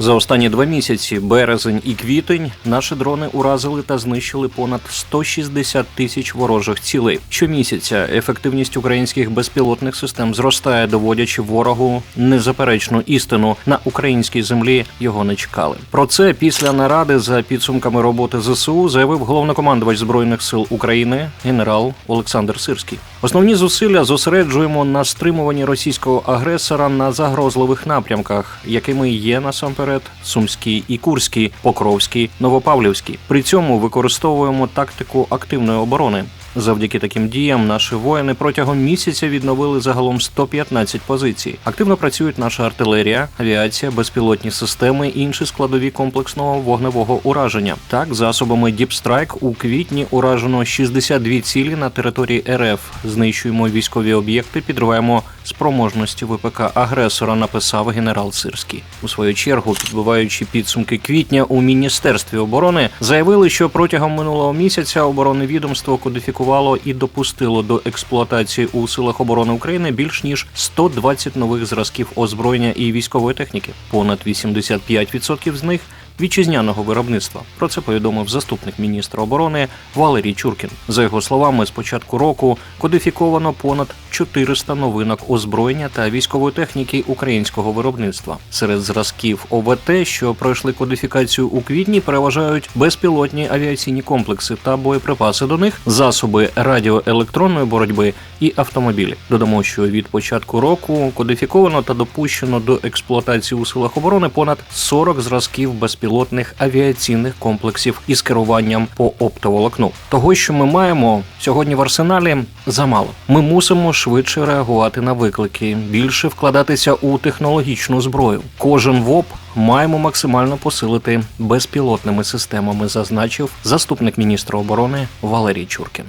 За останні два місяці, березень і квітень, наші дрони уразили та знищили понад 160 тисяч ворожих цілей. Щомісяця ефективність українських безпілотних систем зростає, доводячи ворогу незаперечну істину на українській землі. Його не чекали. Про це після наради за підсумками роботи ЗСУ заявив головнокомандувач збройних сил України генерал Олександр Сирський. Основні зусилля зосереджуємо на стримуванні російського агресора на загрозливих напрямках, якими є насамперед Сумський і Курський, Покровський, Новопавлівський. При цьому використовуємо тактику активної оборони. Завдяки таким діям наші воїни протягом місяця відновили загалом 115 позицій. Активно працюють наша артилерія, авіація, безпілотні системи і інші складові комплексного вогневого ураження. Так, засобами Strike у квітні уражено 62 цілі на території РФ. Знищуємо військові об'єкти, підриваємо спроможності ВПК агресора. Написав генерал Сирський. У свою чергу, підбиваючи підсумки квітня у міністерстві оборони, заявили, що протягом минулого місяця оборонне відомство кодифікувало і допустило до експлуатації у силах оборони України більш ніж 120 нових зразків озброєння і військової техніки. Понад 85% з них вітчизняного виробництва. Про це повідомив заступник міністра оборони Валерій Чуркін. За його словами, з початку року кодифіковано понад 400 новинок озброєння та військової техніки українського виробництва. Серед зразків ОВТ, що пройшли кодифікацію у квітні, переважають безпілотні авіаційні комплекси та боєприпаси до них, засоби радіоелектронної боротьби і автомобілі. Додамо, що від початку року кодифіковано та допущено до експлуатації у силах оборони понад 40 зразків безпілотних авіаційних комплексів із керуванням по оптоволокну. Того, що ми маємо сьогодні в арсеналі, замало. Ми мусимо швидше реагувати на виклики, більше вкладатися у технологічну зброю. Кожен ВОП маємо максимально посилити безпілотними системами, зазначив заступник міністра оборони Валерій Чуркін.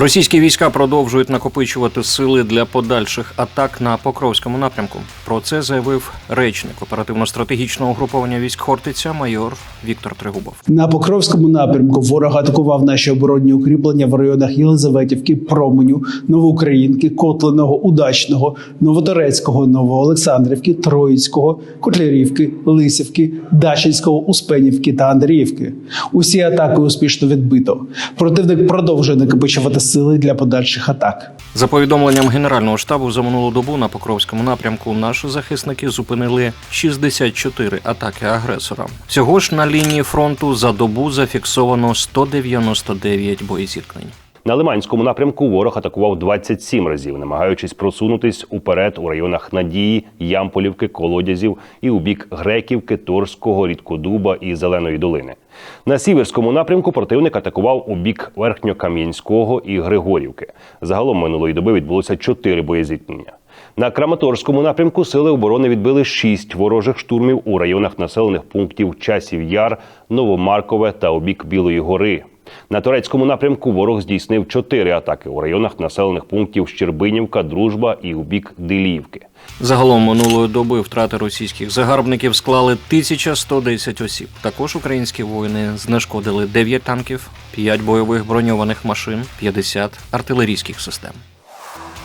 Російські війська продовжують накопичувати сили для подальших атак на Покровському напрямку. Про це заявив речник оперативно-стратегічного угруповання військ Хортиця майор Віктор Трегубов. На Покровському напрямку ворог атакував наші оборонні укріплення в районах Єлизаветівки, Променю, Новоукраїнки, Котленого, Удачного, Новоторецького, Новоолександрівки, Троїцького, Котлярівки, Лисівки, Дачинського, Успенівки та Андріївки. Усі атаки успішно відбито. Противник продовжує накопичувати сили для подальших атак. За повідомленням Генерального штабу за минулу добу на Покровському напрямку наші захисники зупинили 64 атаки агресора. Всього ж на лінії фронту за добу зафіксовано 199 боєзіткнень. На Лиманському напрямку ворог атакував 27 разів, намагаючись просунутись уперед у районах Надії, Ямполівки, Колодязів і у бік Греківки, Торського, Рідкодуба і Зеленої долини. На сіверському напрямку противник атакував у бік Верхньокам'янського і Григорівки. Загалом минулої доби відбулося чотири боєзіткнення. На Краматорському напрямку сили оборони відбили шість ворожих штурмів у районах населених пунктів Часів Яр, Новомаркове та у бік Білої гори. На турецькому напрямку ворог здійснив чотири атаки у районах населених пунктів Щербинівка, Дружба і у бік Делівки. Загалом минулої доби втрати російських загарбників склали 1110 осіб. Також українські воїни знешкодили 9 танків, 5 бойових броньованих машин, 50 артилерійських систем.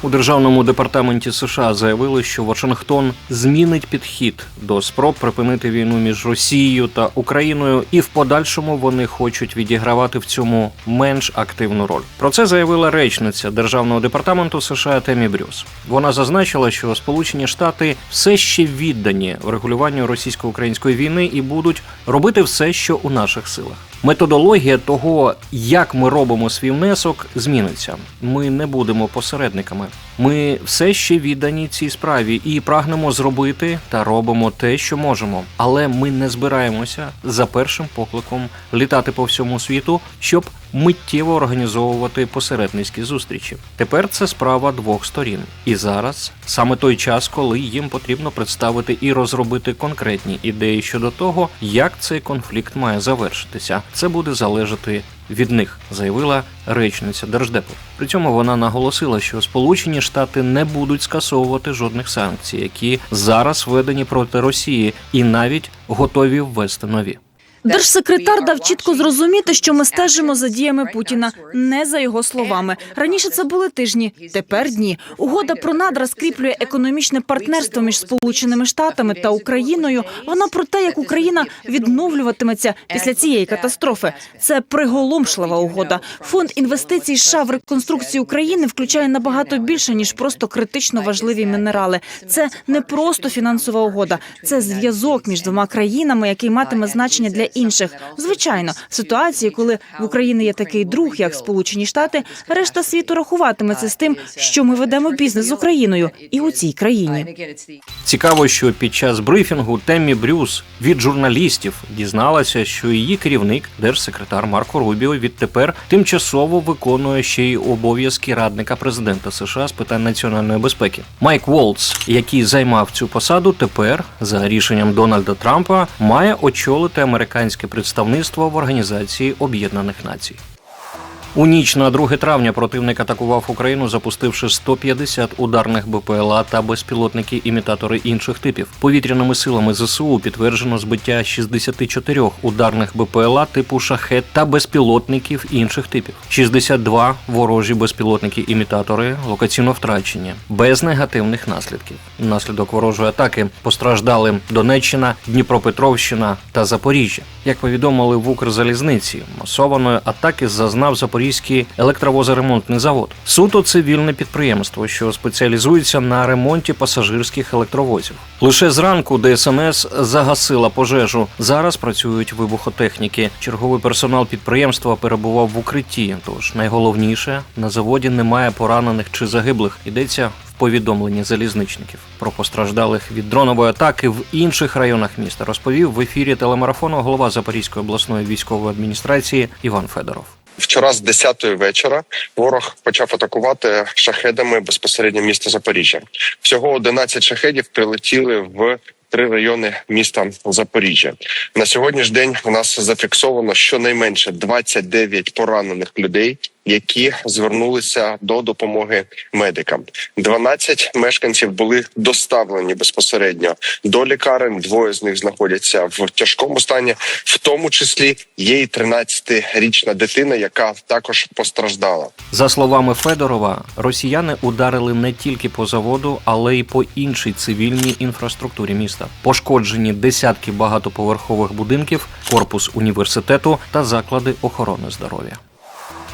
У державному департаменті США заявили, що Вашингтон змінить підхід до спроб припинити війну між Росією та Україною, і в подальшому вони хочуть відігравати в цьому менш активну роль. Про це заявила речниця державного департаменту США Темі Брюс. Вона зазначила, що Сполучені Штати все ще віддані врегулюванню російсько-української війни і будуть робити все, що у наших силах. Методологія того, як ми робимо свій внесок, зміниться. Ми не будемо посередниками. Ми все ще віддані цій справі і прагнемо зробити та робимо те, що можемо. Але ми не збираємося за першим покликом літати по всьому світу, щоб миттєво організовувати посередницькі зустрічі. Тепер це справа двох сторін. І зараз саме той час, коли їм потрібно представити і розробити конкретні ідеї щодо того, як цей конфлікт має завершитися. Це буде залежати від них, заявила речниця Держдепу. При цьому вона наголосила, що Сполучені Штати не будуть скасовувати жодних санкцій, які зараз введені проти Росії, і навіть готові ввести нові. Держсекретар дав чітко зрозуміти, що ми стежимо за діями Путіна, не за його словами. Раніше це були тижні, тепер дні. Угода про надра скріплює економічне партнерство між Сполученими Штатами та Україною. Вона про те, як Україна відновлюватиметься після цієї катастрофи. Це приголомшлива угода. Фонд інвестицій США в реконструкцію України включає набагато більше ніж просто критично важливі мінерали. Це не просто фінансова угода, це зв'язок між двома країнами, який матиме значення для інших. Звичайно, в ситуації, коли в Україні є такий друг, як Сполучені Штати, решта світу рахуватиметься з тим, що ми ведемо бізнес з Україною і у цій країні. Цікаво, що під час брифінгу Теммі Брюс від журналістів дізналася, що її керівник, держсекретар Марко Рубіо, відтепер тимчасово виконує ще й обов'язки радника президента США з питань національної безпеки. Майк Волц, який займав цю посаду, тепер за рішенням Дональда Трампа має очолити американське представництво в Організації Об'єднаних Націй. У ніч на 2 травня противник атакував Україну, запустивши 150 ударних БПЛА та безпілотники імітатори інших типів. Повітряними силами ЗСУ підтверджено збиття 64 ударних БПЛА типу шахет та безпілотників інших типів. 62 ворожі безпілотники-імітатори локаційно втрачені, без негативних наслідків. Внаслідок ворожої атаки постраждали Донеччина, Дніпропетровщина та Запоріжжя. Як повідомили в Укрзалізниці, масованої атаки зазнав Запорізький електровозоремонтний завод. Суто цивільне підприємство, що спеціалізується на ремонті пасажирських електровозів. Лише зранку ДСНС загасила пожежу. Зараз працюють вибухотехніки. Черговий персонал підприємства перебував в укритті. Тож найголовніше на заводі немає поранених чи загиблих. Йдеться в повідомленні залізничників про постраждалих від дронової атаки в інших районах міста. Розповів в ефірі телемарафону голова Запорізької обласної військової адміністрації Іван Федоров. Вчора з 10 вечора ворог почав атакувати шахедами безпосередньо міста Запоріжжя. Всього 11 шахедів прилетіли в три райони міста Запоріжжя. На сьогоднішній день у нас зафіксовано щонайменше 29 поранених людей, які звернулися до допомоги медикам. 12 мешканців були доставлені безпосередньо до лікарень. Двоє з них знаходяться в тяжкому стані, в тому числі є і 13-річна дитина, яка також постраждала. За словами Федорова, росіяни ударили не тільки по заводу, але й по іншій цивільній інфраструктурі міста. Пошкоджені десятки багатоповерхових будинків, корпус університету та заклади охорони здоров'я.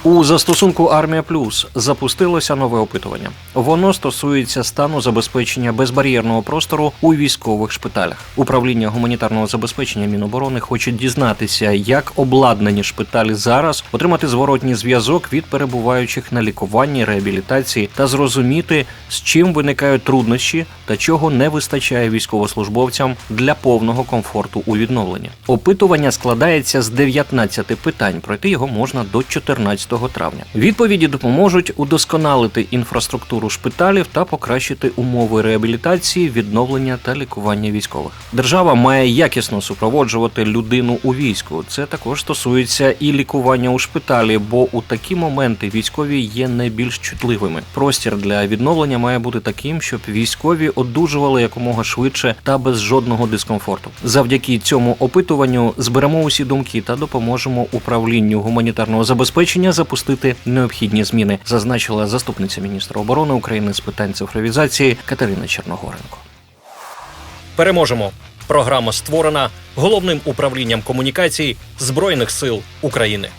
У застосунку Армія Плюс запустилося нове опитування. Воно стосується стану забезпечення безбар'єрного простору у військових шпиталях. Управління гуманітарного забезпечення Міноборони хоче дізнатися, як обладнані шпиталі зараз, отримати зворотній зв'язок від перебуваючих на лікуванні, реабілітації та зрозуміти, з чим виникають труднощі та чого не вистачає військовослужбовцям для повного комфорту у відновленні. Опитування складається з 19 питань. Пройти його можна до 14 травня. Відповіді допоможуть удосконалити інфраструктуру шпиталів та покращити умови реабілітації, відновлення та лікування військових. Держава має якісно супроводжувати людину у війську. Це також стосується і лікування у шпиталі, бо у такі моменти військові є найбільш чутливими. Простір для відновлення має бути таким, щоб військові одужували якомога швидше та без жодного дискомфорту. Завдяки цьому опитуванню зберемо усі думки та допоможемо управлінню гуманітарного забезпечення запустити необхідні зміни, зазначила заступниця міністра оборони України з питань цифровізації Катерина Черногоренко. Переможемо. Програма створена головним управлінням комунікацій Збройних сил України.